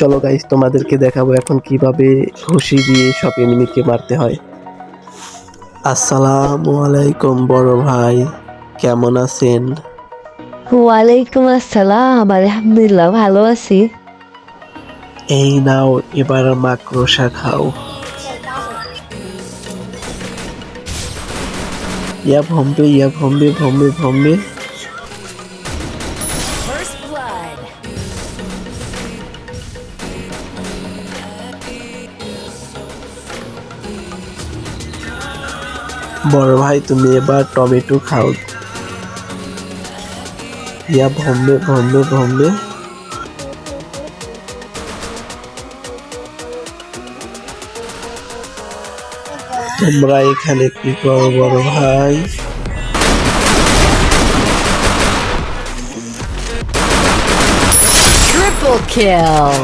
চলো গাইস তোমাদেরকে দেখাবো এখন কীভাবে ঘুষি দিয়ে সব এনিমিকে মারতে হয়। আসসালামু আলাইকুম বড় ভাই কেমন আছেন? ওয়ালাইকুম আসসালাম আলহামদুলিল্লাহ ভালো আছি। এই নাও এবার মাকড়সা খাও। ইয়া ভম্বে ইয়া ভম্বে ভম্বে ভম্বে। বড় ভাই, তুমি এবার টমেটো খাও। ইয়া ভম্বে ভম্বে ভম্বে। তোমরা এখানে কি করো বড় ভাই? ট্রিপল কিল